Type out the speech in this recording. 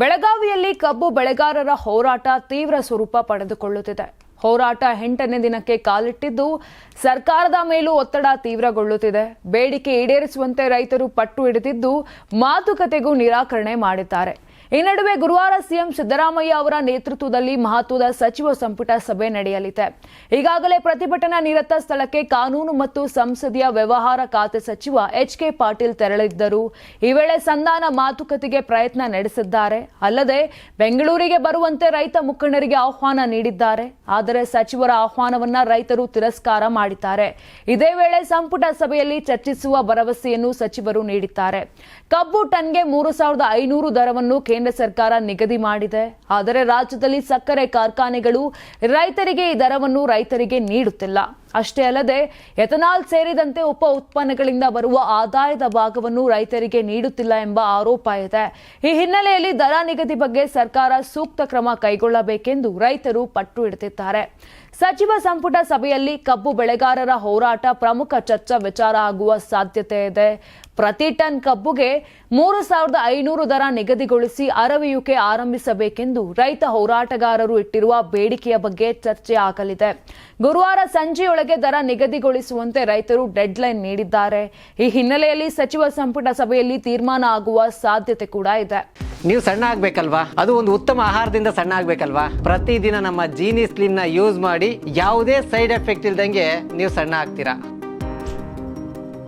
ಬೆಳಗಾವಿಯಲ್ಲಿ ಕಬ್ಬು ಬೆಳೆಗಾರರ ಹೋರಾಟ ತೀವ್ರ ಸ್ವರೂಪ ಪಡೆದುಕೊಳ್ಳುತ್ತಿದೆ. ಹೋರಾಟ ಎಂಟನೇ ದಿನಕ್ಕೆ ಕಾಲಿಟ್ಟಿದ್ದು ಸರ್ಕಾರದ ಮೇಲೂ ಒತ್ತಡ ತೀವ್ರಗೊಳ್ಳುತ್ತಿದೆ. ಬೇಡಿಕೆ ಈಡೇರಿಸುವಂತೆ ರೈತರು ಪಟ್ಟು ಹಿಡಿದಿದ್ದು ಮಾತುಕತೆಗೂ ನಿರಾಕರಣೆ ಮಾಡಿದ್ದಾರೆ. ಈ ನಡುವೆ ಗುರುವಾರ ಸಿಎಂ ಸಿದ್ದರಾಮಯ್ಯ ಅವರ ನೇತೃತ್ವದಲ್ಲಿ ಮಹತ್ವದ ಸಚಿವ ಸಂಪುಟ ಸಭೆ ನಡೆಯಲಿದೆ. ಈಗಾಗಲೇ ಪ್ರತಿಭಟನಾ ನಿರತ ಸ್ಥಳಕ್ಕೆ ಕಾನೂನು ಮತ್ತು ಸಂಸದೀಯ ವ್ಯವಹಾರ ಖಾತೆ ಸಚಿವ ಎಚ್ ಕೆ ಪಾಟೀಲ್ ತೆರಳಿದ್ದರು. ಈ ವೇಳೆ ಸಂಧಾನ ಮಾತುಕತೆಗೆ ಪ್ರಯತ್ನ ನಡೆಸಿದ್ದಾರೆ. ಅಲ್ಲದೆ ಬೆಂಗಳೂರಿಗೆ ಬರುವಂತೆ ರೈತ ಮುಖಂಡರಿಗೆ ಆಹ್ವಾನ ನೀಡಿದ್ದಾರೆ. ಆದರೆ ಸಚಿವರ ಆಹ್ವಾನವನ್ನ ರೈತರು ತಿರಸ್ಕಾರ ಮಾಡಿದ್ದಾರೆ. ಇದೇ ವೇಳೆ ಸಂಪುಟ ಸಭೆಯಲ್ಲಿ ಚರ್ಚಿಸುವ ಭರವಸೆಯನ್ನು ಸಚಿವರು ನೀಡಿದ್ದಾರೆ. ಕಬ್ಬು ಟನ್ಗೆ ಮೂರು ಸಾವಿರದ ಐನೂರು ದರವನ್ನು ಕೇಂದ್ರ ಸರ್ಕಾರ ನಿಗದಿ ಮಾಡಿದೆ. ಆದರೆ ರಾಜ್ಯದಲ್ಲಿ ಸಕ್ಕರೆ ಕಾರ್ಖಾನೆಗಳು ರೈತರಿಗೆ ಈ ದರವನ್ನು ರೈತರಿಗೆ ನೀಡುತ್ತಿಲ್ಲ. ಅಷ್ಟೇ ಅಲ್ಲದೆ ಎಥನಾಲ್ ಸೇರಿದಂತೆ ಉಪ ಉತ್ಪನ್ನಗಳಿಂದ ಬರುವ ಆದಾಯದ ಭಾಗವನ್ನು ರೈತರಿಗೆ ನೀಡುತ್ತಿಲ್ಲ ಎಂಬ ಆರೋಪ ಇದೆ. ಈ ಹಿನ್ನೆಲೆಯಲ್ಲಿ ದರ ನಿಗದಿ ಬಗ್ಗೆ ಸರ್ಕಾರ ಸೂಕ್ತ ಕ್ರಮ ಕೈಗೊಳ್ಳಬೇಕೆಂದು ರೈತರು ಪಟ್ಟು ಹಿಡಿದಿದ್ದಾರೆ. ಸಚಿವ ಸಂಪುಟ ಸಭೆಯಲ್ಲಿ ಕಬ್ಬು ಬೆಳೆಗಾರರ ಹೋರಾಟ ಪ್ರಮುಖ ಚರ್ಚಾ ವಿಚಾರ ಆಗುವ ಸಾಧ್ಯತೆ ಇದೆ. ಪ್ರತಿ ಟನ್ ಕಬ್ಬುಗೆ ಮೂರು ಸಾವಿರದ ಐನೂರು ದರ ನಿಗದಿಗೊಳಿಸಿ ಅರವಿಯುಕೆ ಆರಂಭಿಸಬೇಕೆಂದು ರೈತ ಹೋರಾಟಗಾರರು ಇಟ್ಟಿರುವ ಬೇಡಿಕೆಯ ಬಗ್ಗೆ ಚರ್ಚೆ ಆಗಲಿದೆ. ಗುರುವಾರ ಸಂಜೆಯೊಳಗೆ ದರ ನಿಗದಿಗೊಳಿಸುವಂತೆ ರೈತರು ಡೆಡ್ಲೈನ್ ನೀಡಿದ್ದಾರೆ. ಈ ಹಿನ್ನೆಲೆಯಲ್ಲಿ ಸಚಿವ ಸಂಪುಟ ಸಭೆಯಲ್ಲಿ ತೀರ್ಮಾನ ಆಗುವ ಸಾಧ್ಯತೆ ಕೂಡ ಇದೆ. ನೀವು ಸಣ್ಣ ಆಗ್ಬೇಕಲ್ವಾ? ಅದು ಒಂದು ಉತ್ತಮ ಆಹಾರದಿಂದ ಸಣ್ಣ ಆಗ್ಬೇಕಲ್ವಾ? ಪ್ರತಿದಿನ ನಮ್ಮ ಜೀನಿ ಸ್ಲಿಮ್ನ ಯೂಸ್ ಮಾಡಿ ಯಾವುದೇ ಸೈಡ್ ಎಫೆಕ್ಟ್ ಇಲ್ದಂಗೆ ನೀವು ಸಣ್ಣ ಆಗ್ತೀರಾ?